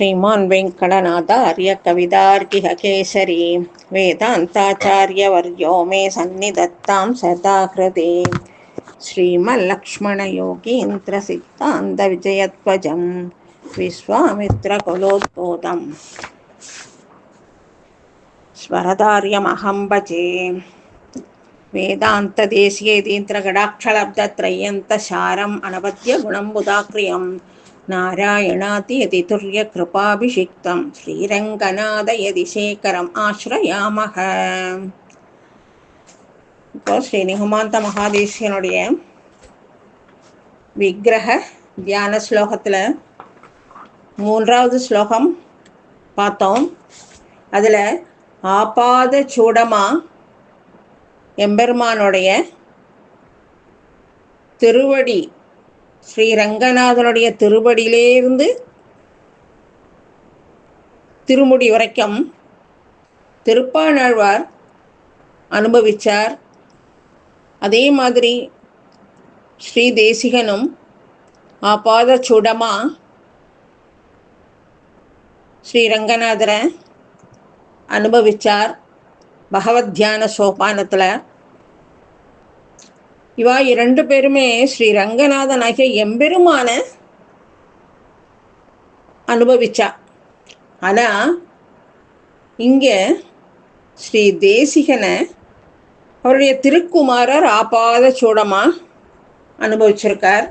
శ్రీమాన్ వెంకటనాథ ఆర్య కవిదార్కిహకేసరి వేదాంతాచార్యవర్యో మే సన్నిధత్తాం సదా హృదే శ్రీమల్లక్ష్మణయోగీంద్రసిద్ధాంతవిజయధ్వజం విశ్వామిత్రకులోద్భూతం స్వరదార్యమహం భజే వేదాంతదేశీయేదీంద్రగడాక్షలబ్ధత్రయంత శారం అనవద్య గుణం బుధాక్రియం वेदान्तदेशीयतीन्द्रगडाक्षलब्धत्रय्यन्तसारम् अनवद्य गुणं बुधाक्रियम् नारायणातियतितुर्यकृपाभिषिक्तं ஸ்ரீரங்கநாதயதிசேகரம் ஆசிரயாமக இப்போ ஸ்ரீ நிகுமாந்த மகாதேசியனுடைய விக்கிரக தியான ஸ்லோகத்தில் மூன்றாவது ஸ்லோகம் பார்த்தோம் அதில் ஆபாத சூடமா எம்பெருமானுடைய திருவடி ஸ்ரீ ரங்கநாதனுடைய திருவடியிலேருந்து திருமுடி வரைக்கும் திருப்பாணாழ்வார் அனுபவித்தார் அதே மாதிரி ஸ்ரீ தேசிகனும் ஆபாத சுடமா ஸ்ரீ ரங்கநாதரை அனுபவித்தார் பகவத் தியான சோபானத்தில் இவா இரண்டு பேருமே ஸ்ரீ ரங்கநாதன் ஆகிய எம்பெருமான அனுபவிச்சா. ஆனா இங்க ஸ்ரீ தேசிகனை அவருடைய திருக்குமாரர் ஆபாத சூடமா அனுபவிச்சிருக்கார்.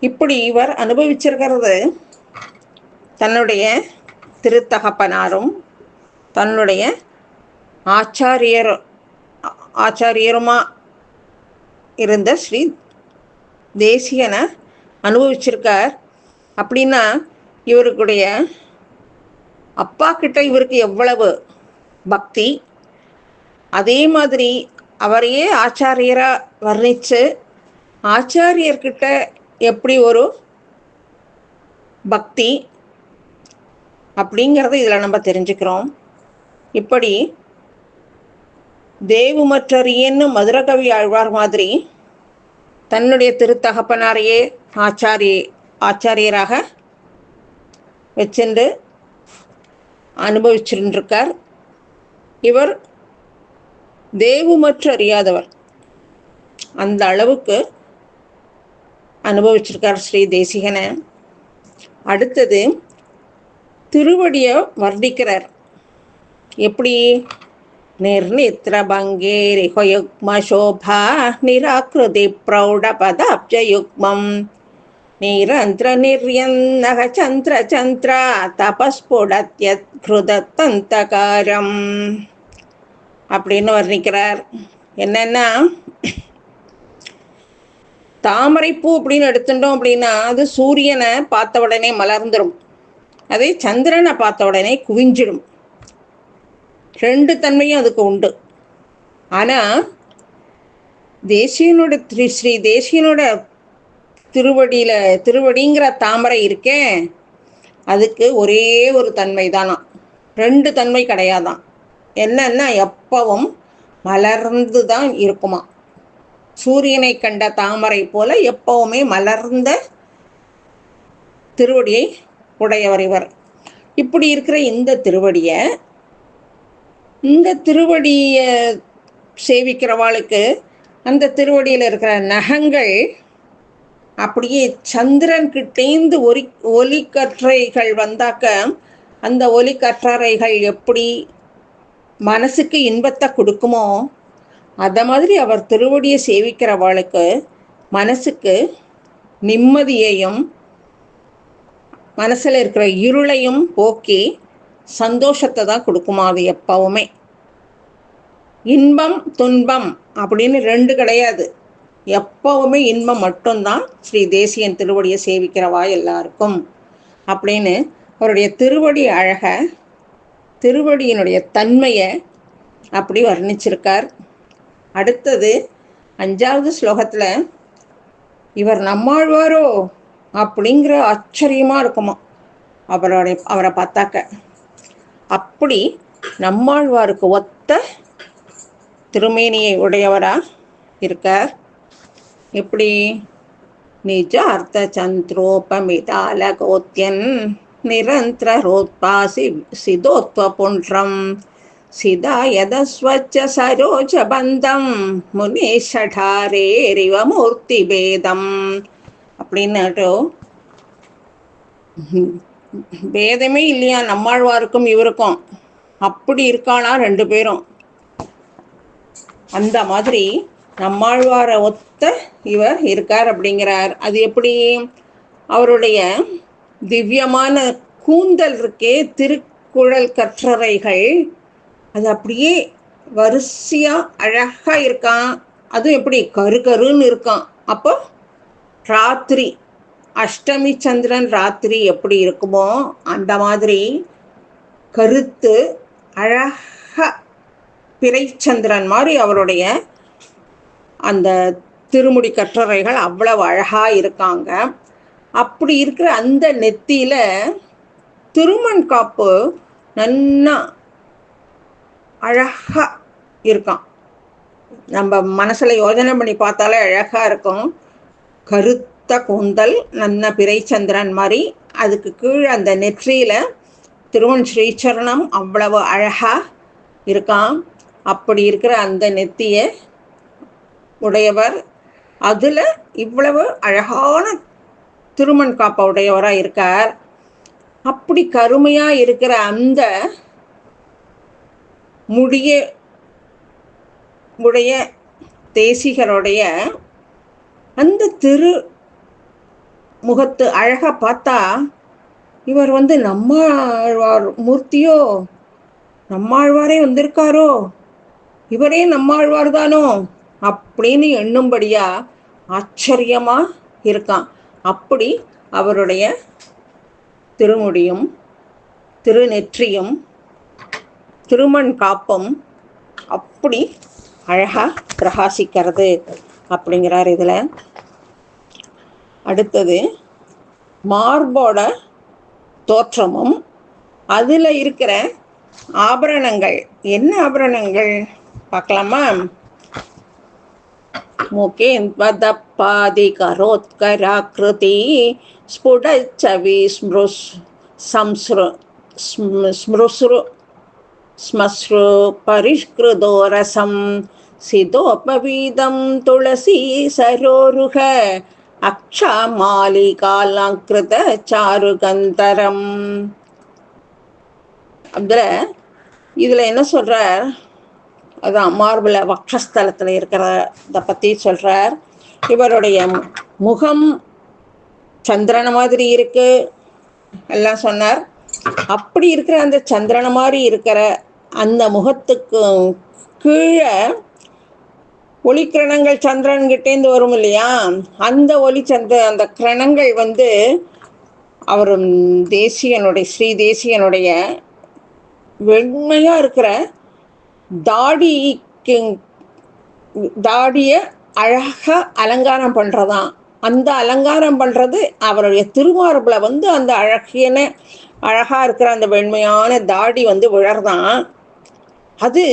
இப்படி இவர் அனுபவிச்சிருக்கிறது தன்னுடைய திருத்தகப்பனாரும் தன்னுடைய ஆச்சாரியர் ஆச்சாரியருமா இருந்த ஸ்ரீ தேசியனை அனுபவிச்சிருக்கார். அப்படின்னா இவருக்குடைய அப்பா கிட்ட இவருக்கு எவ்வளவு பக்தி? அதே மாதிரி அவரையே ஆச்சாரியராக வர்ணித்து ஆச்சாரியர்கிட்ட எப்படி ஒரு பக்தி அப்படிங்கிறத இதில் நம்ம தெரிஞ்சுக்கிறோம். இப்படி தேவுமற்றறியன்னு மதுரகவி ஆழ்வார் மாதிரி தன்னுடைய திருத்தகப்பனாரையே ஆச்சாரிய ஆச்சாரியராக வச்சுண்டு அனுபவிச்சுருக்கார் இவர் தேவுமற்று அறியாதவர். அந்த அளவுக்கு அனுபவிச்சிருக்கார் ஸ்ரீ தேசிகனை. அடுத்தது திருவடியை வர்ணிக்கிறார். எப்படி? निर्नित्रभङ्गेरिहयुग्मशोभा निराकृतिप्रौढपदाब्जयुग्मं निरन्त्रनिर्यन्नः चन्द्रचन्द्रा தபஸ்புடத்யத்ருதத்தந்தகாரம் அப்படின்னு வர்ணிக்கிறார் என்னன்னா தாமரைப்பூ அப்படின்னு எடுத்துட்டோம் அப்படின்னா அது சூரியனை பார்த்த உடனே மலர்ந்துடும் அதே சந்திரனை பார்த்த உடனே குவிஞ்சிடும் ரெண்டு தன்மையும் அதுக்கு உண்டு. ஆனால் தேசியனோட திரு ஸ்ரீ தேசியனோட திருவடியில் திருவடிங்கிற தாமரை இருக்கே அதுக்கு ஒரே ஒரு தன்மை தானாம் ரெண்டு தன்மை கிடையாதான் என்னன்னா எப்பவும் மலர்ந்து தான் இருக்குமா? சூரியனை கண்ட தாமரை போல எப்பவுமே மலர்ந்த திருவடியை உடையவர் இவர். இப்படி இருக்கிற இந்த திருவடியை இந்த திருவடியை சேவிக்கிறவாளுக்கு அந்த திருவடியில் இருக்கிற நகங்கள் அப்படியே சந்திரன் கிட்டேந்து ஒலி ஒலிக்கற்றைகள் வந்தாக்க அந்த ஒலிக்கற்றறைகள் எப்படி மனசுக்கு இன்பத்தை கொடுக்குமோ அதை மாதிரி அவர் திருவடியை சேவிக்கிறவாளுக்கு மனசுக்கு நிம்மதியையும் மனசில் இருக்கிற இருளையும் போக்கி சந்தோஷத்தை தான் கொடுக்குமா அது எப்பவுமே. இன்பம் துன்பம் அப்படின்னு ரெண்டு கிடையாது. எப்பவுமே இன்பம் மட்டும்தான் ஸ்ரீ தேசியன் திருவடியை சேவிக்கிறவா எல்லாருக்கும். அப்படின்னு அவருடைய திருவடி அழக திருவடியினுடைய தன்மையை அப்படி வர்ணிச்சிருக்கார். அடுத்தது அஞ்சாவது ஸ்லோகத்தில் இவர் நம்மாழ்வாரோ அப்படிங்கிற ஆச்சரியமாக இருக்குமா. அவருடைய அவரை பார்த்தாக்க. அப்படி நம்மாழ்வாருக்கு ஒத்த திருமேனியை உடையவரா இருக்க எப்படி? நிஜ அர்த்த சந்திரோபமிதால கோத்தியன் நிரந்தர ரோத்பாசி சிதோத்வ புன்றம். சரோஜ பந்தம். முனேஷாரே ரிவமூர்த்தி பேதம். அப்படின்னுட்டு பேதமே இல்லையா? நம்மாழ்வாருக்கும் இவருக்கும். அப்படி இருக்கானா ரெண்டு பேரும். அந்த மாதிரி நம்மாழ்வாரை ஒத்த இவர் இருக்கார் அப்படிங்கிறார். அது எப்படி? அவருடைய திவ்யமான கூந்தல் இருக்கே திருக்குழல் கற்றறைகள். அது அப்படியே வரிசையா அழகா இருக்கான். அதுவும் எப்படி? கரு கருன்னு இருக்கான். அப்போ ராத்திரி அஷ்டமி சந்திரன் ராத்திரி எப்படி இருக்குமோ அந்த மாதிரி கருத்து அழக பிறைச்சந்திரன் மாதிரி அவருடைய அந்த திருமுடி கற்றறைகள் அவ்வளவு அழகா இருக்காங்க. அப்படி இருக்கிற அந்த நெத்தியில திருமண் காப்பு நன்னா அழகா இருக்கான். நம்ம மனசுல யோஜனை பண்ணி பார்த்தாலே அழகா இருக்கும். கருத்து கூந்தல் நன்ன பிறைச்சந்திரன் மாதிரி. அதுக்கு கீழே அந்த நெற்றியில் திருவன் ஸ்ரீச்சரணம் அவ்வளவு அழகா இருக்கான். அப்படி இருக்கிற அந்த நெத்திய உடையவர். அதில் இவ்வளவு அழகான திருமண் காப்பா உடையவராக இருக்கார். அப்படி கருமையாக இருக்கிற அந்த முடிய உடைய தேசிகருடைய அந்த திரு முகத்து அழகா பார்த்தா இவர் வந்து நம்மாழ்வார் மூர்த்தியோ? நம்மாழ்வாரே வந்திருக்காரோ? இவரே நம்மாழ்வார் தானோ? அப்படின்னு எண்ணும்படியா ஆச்சரியமா இருக்கான். அப்படி அவருடைய திருமுடியும் திருநெற்றியும் திருமண் காப்பும் அப்படி அழகா பிரகாசிக்கிறது அப்படிங்கிறார் இதில். அடுத்தது மார்போட தோற்றமும் அதுல இருக்கிற ஆபரணங்கள் என்ன ஆபரணங்கள் பார்க்கலாமா मुखे वदपादिकरोत्कराकृति स्फुटच्छवि स्मृस् संसृ स्मृसृ स्मश्रु परिष्कृतो रसं सितोपवीदं तुलसी सरोरुह அக்ஷாமாலிகாலங்கிருத சாருகந்தரம். அதில் இதில் என்ன சொல்கிறார் அதான் மார்பில் வக்ஷஸ்தலத்தில் இருக்கிறத பற்றி சொல்கிறார் இவருடைய முகம் சந்திரன மாதிரி இருக்கு. எல்லாம் சொன்னார். அப்படி இருக்கிற அந்த சந்திரன மாதிரி இருக்கிற அந்த முகத்துக்கு கீழே ஒளிக்கிரணங்கள் சந்திரன் கிட்டேந்து வரும் இல்லையா? அந்த ஒளி சந்திர அந்த கிரணங்கள் வந்து அவர் தேசியனுடைய ஸ்ரீ தேசியனுடைய வெண்மையாக இருக்கிற தாடிக்கு தாடியை அழகாக அலங்காரம் பண்ணுறதான் அந்த அலங்காரம் பண்ணுறது அவருடைய திருமார்பில் வந்து அந்த அழகியன அழகாக இருக்கிற அந்த வெண்மையான தாடி வந்து விழறதான். அது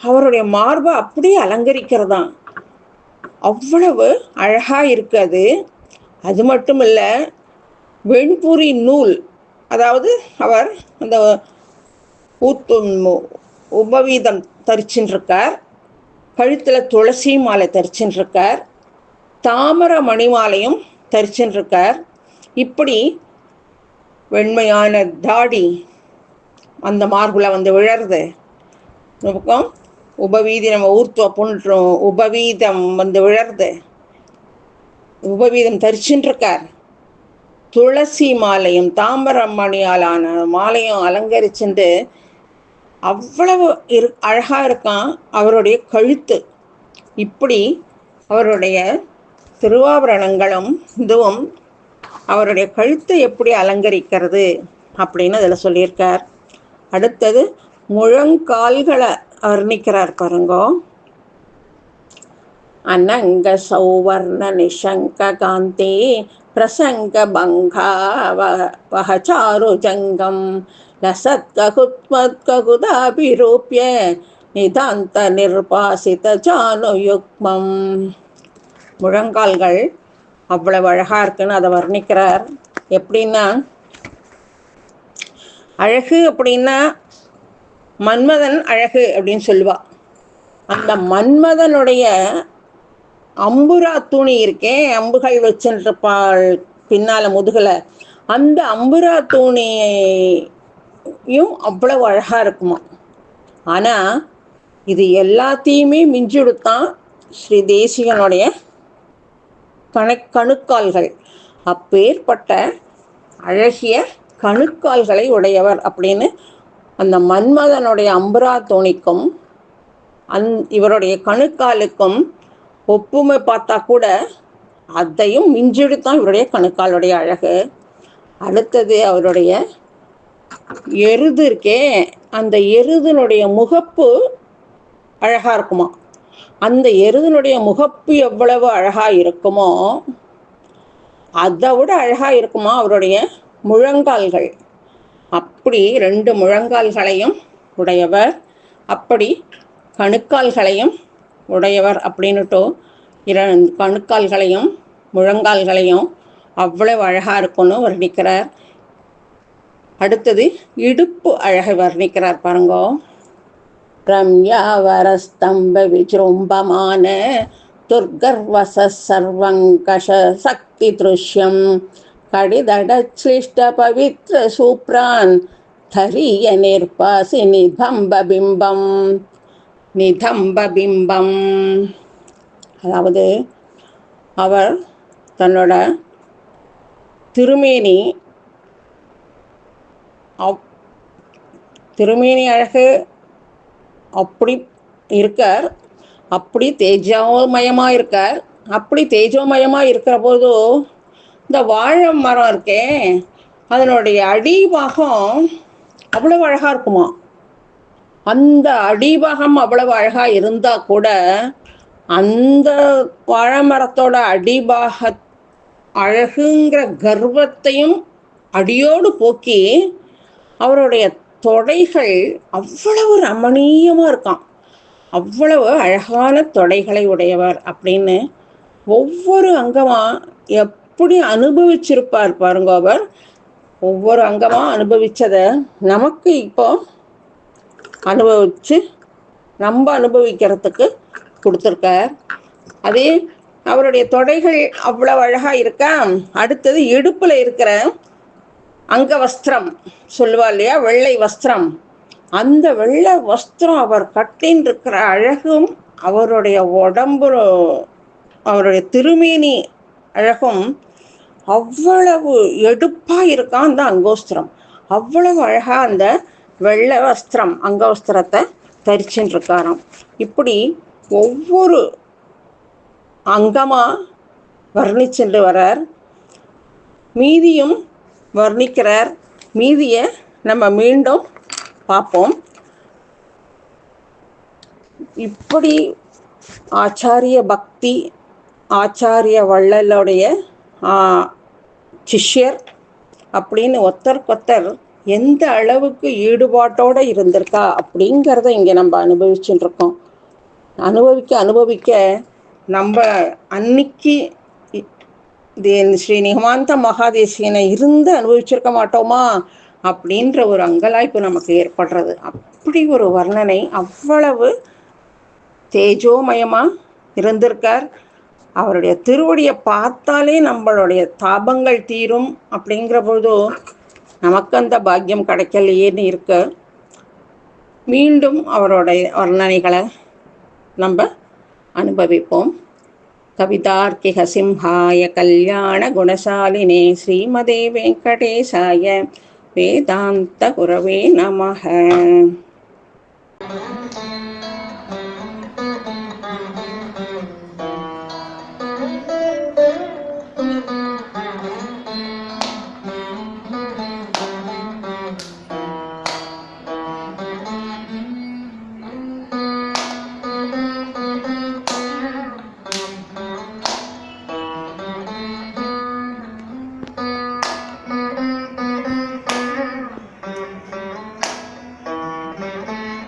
அவருடைய மார்பை அப்படியே அலங்கரிக்கிறதாம் அவ்வளவு அழகாக இருக்குது அது. மட்டும் இல்லை வெண்புரி நூல் அதாவது அவர் அந்த ஊத்து உபவீதம் தரிச்சுருக்கார் கழுத்தில் துளசி மாலை தரிச்சுருக்கார் தாமர மணிமாலையும் தரிச்சுருக்கார் இப்படி வெண்மையான தாடி அந்த மார்பில் வந்து விழருது. பக்கம் உபவீதி நம்ம ஊர்த்துவ புன்றோம் உபவீதம் வந்து விழருது உபவீதம் தரிச்சுருக்கார் துளசி மாலையும் தாமர மணியாலான மாலையும் அலங்கரிச்சுட்டு அவ்வளவு இரு அழகாக இருக்கான் அவருடைய கழுத்து. இப்படி அவருடைய திருவாபரணங்களும் இதுவும் அவருடைய கழுத்தை எப்படி அலங்கரிக்கிறது அப்படின்னு அதில் சொல்லியிருக்கார். அடுத்தது முழங்கால்களை வர்ணிக்கிறார் பாருங்கோ. அனங்க சௌவர்ண நிஷங்க காந்தி பிரசங்க பங்கா வகச்சாரு ஜங்கம். லசத்ககுத்மத்ககுதாபிரூபிய நிதாந்த நிர்பாசித ஜானுயுக்மம். முழங்கால்கள் அவ்வளவு அழகாக இருக்குன்னு அதை வர்ணிக்கிறார். எப்படின்னா அழகு அப்படின்னா மன்மதன் அழகு அப்படின்னு சொல்லுவா. அந்த மன்மதனுடைய அம்புரா துணி இருக்கே அம்புகள் வச்சுருப்பாள் பின்னால முதுகல. அந்த அம்புரா துணியும் அவ்வளவு அழகாக இருக்குமா. ஆனால் இது எல்லாத்தையுமே மிஞ்சுடுத்தான் ஸ்ரீ தேசிகனுடைய கணக்கணுக்கால்கள் அப்பேற்பட்ட அழகிய கணுக்கால்களை உடையவர் அப்படின்னு அந்த மன்மதனுடைய அம்புரா தோணிக்கும் அந் இவருடைய கணுக்காலுக்கும் ஒப்புமை பார்த்தா கூட அதையும் மிஞ்சிடுத்தான் இவருடைய கணுக்காலுடைய அழகு. அடுத்தது அவருடைய எருது இருக்கே அந்த எருதனுடைய முகப்பு அழகாக இருக்குமா? அந்த எருதனுடைய முகப்பு எவ்வளவு அழகாக இருக்குமோ அதை விட அழகாக இருக்குமா அவருடைய முழங்கால்கள்? அப்படி ரெண்டு முழங்கால்களையும் உடையவர் அப்படி கணுக்கால்களையும் உடையவர் அப்படின்னுட்டு இரண்டு கணுக்கால்களையும் முழங்கால்களையும் அவ்வளவு அழகாக இருக்கும்னு வர்ணிக்கிறார். அடுத்தது இடுப்பு அழகை வர்ணிக்கிறார் பாருங்க. ரம்யாவரஸ்தம்ப விஜృంభமான துர்கர்வச சர்வங்கஷ சக்தி திருஷ்யம். கடிதடச்லிஷ்ட பவித்ர சூப்ரான் தரிய நிர்பாசி நிதம்ப பிம்பம் நிதம்ப பிம்பம் அதாவது அவர் தன்னோட திருமேனி திருமேனி அழகு அப்படி இருக்கார் அப்படி தேஜோமயமாக இருக்கார் அப்படி தேஜோமயமாக இருக்கிற போது இந்த வாழை மரம் இருக்கே அதனுடைய அடிபாகம் அவ்வளவு அழகாக இருக்குமா? அந்த அடிபாகம் அவ்வளவு அழகாக இருந்தால் கூட அந்த வாழை மரத்தோட அடிபாக அழகுங்கிற கர்வத்தையும் அடியோடு போக்கி அவருடைய தொடைகள் அவ்வளவு ரமணீயமாக இருக்கான் அவ்வளவு அழகான தொடைகளை உடையவர் அப்படின்னு ஒவ்வொரு அங்கமாக எப்படி அனுபவிச்சிருப்பார் பாருங்க அவர். ஒவ்வொரு அங்கமாக அனுபவித்ததை நமக்கு இப்போ அனுபவித்து நம்ம அனுபவிக்கிறதுக்கு கொடுத்துருக்கார். அதே அவருடைய தொடைகள் அவ்வளவு அழகாக இருக்கா? அடுத்தது இடுப்பில் இருக்கிற அங்க வஸ்திரம் சொல்லுவா இல்லையா? வெள்ளை வஸ்திரம். அந்த வெள்ளை வஸ்திரம் அவர் கட்டின் இருக்கிற அழகும் அவருடைய உடம்பு அவருடைய திருமேனி அழகும். அவ்வளவு எடுப்பாக இருக்கான் அந்த அங்கோஸ்திரம். அவ்வளவு அழகாக அந்த வெள்ளை வஸ்திரம் அங்கவஸ்திரத்தை தரிச்சுன்னு இருக்காராம் இப்படி ஒவ்வொரு அங்கமாக வர்ணிச்சுட்டு வரார். மீதியும் வர்ணிக்கிறார். மீதியை நம்ம மீண்டும் பார்ப்போம். இப்படி ஆச்சாரிய பக்தி ஆச்சாரிய வள்ளலுடைய சிஷ்யர் அப்படின்னு ஒத்தருக்கொத்தர் எந்த அளவுக்கு ஈடுபாட்டோடு இருந்திருக்கா அப்படிங்கிறத இங்கே நம்ம அனுபவிச்சுட்டு இருக்கோம் அனுபவிக்க அனுபவிக்க நம்ம அன்னைக்கு ஸ்ரீ நிகமாந்த மகாதேசியனை இருந்து அனுபவிச்சிருக்க மாட்டோமா அப்படின்ற ஒரு அங்கலாய்ப்பு நமக்கு ஏற்படுறது. அப்படி ஒரு வர்ணனை அவ்வளவு தேஜோமயமாக இருந்திருக்கார். அவருடைய திருவடியை பார்த்தாலே நம்மளுடைய தாபங்கள் தீரும். அப்படிங்கிற பொழுது நமக்கு அந்த பாக்கியம் கிடைக்கலையேன்னு இருக்க மீண்டும் அவருடைய வர்ணனைகளை நம்ம அனுபவிப்போம். கவிதார்க்கிக சிம்ஹாய கல்யாண குணசாலினே ஸ்ரீமதே வெங்கடேசாய வேதாந்த குரவே நமக.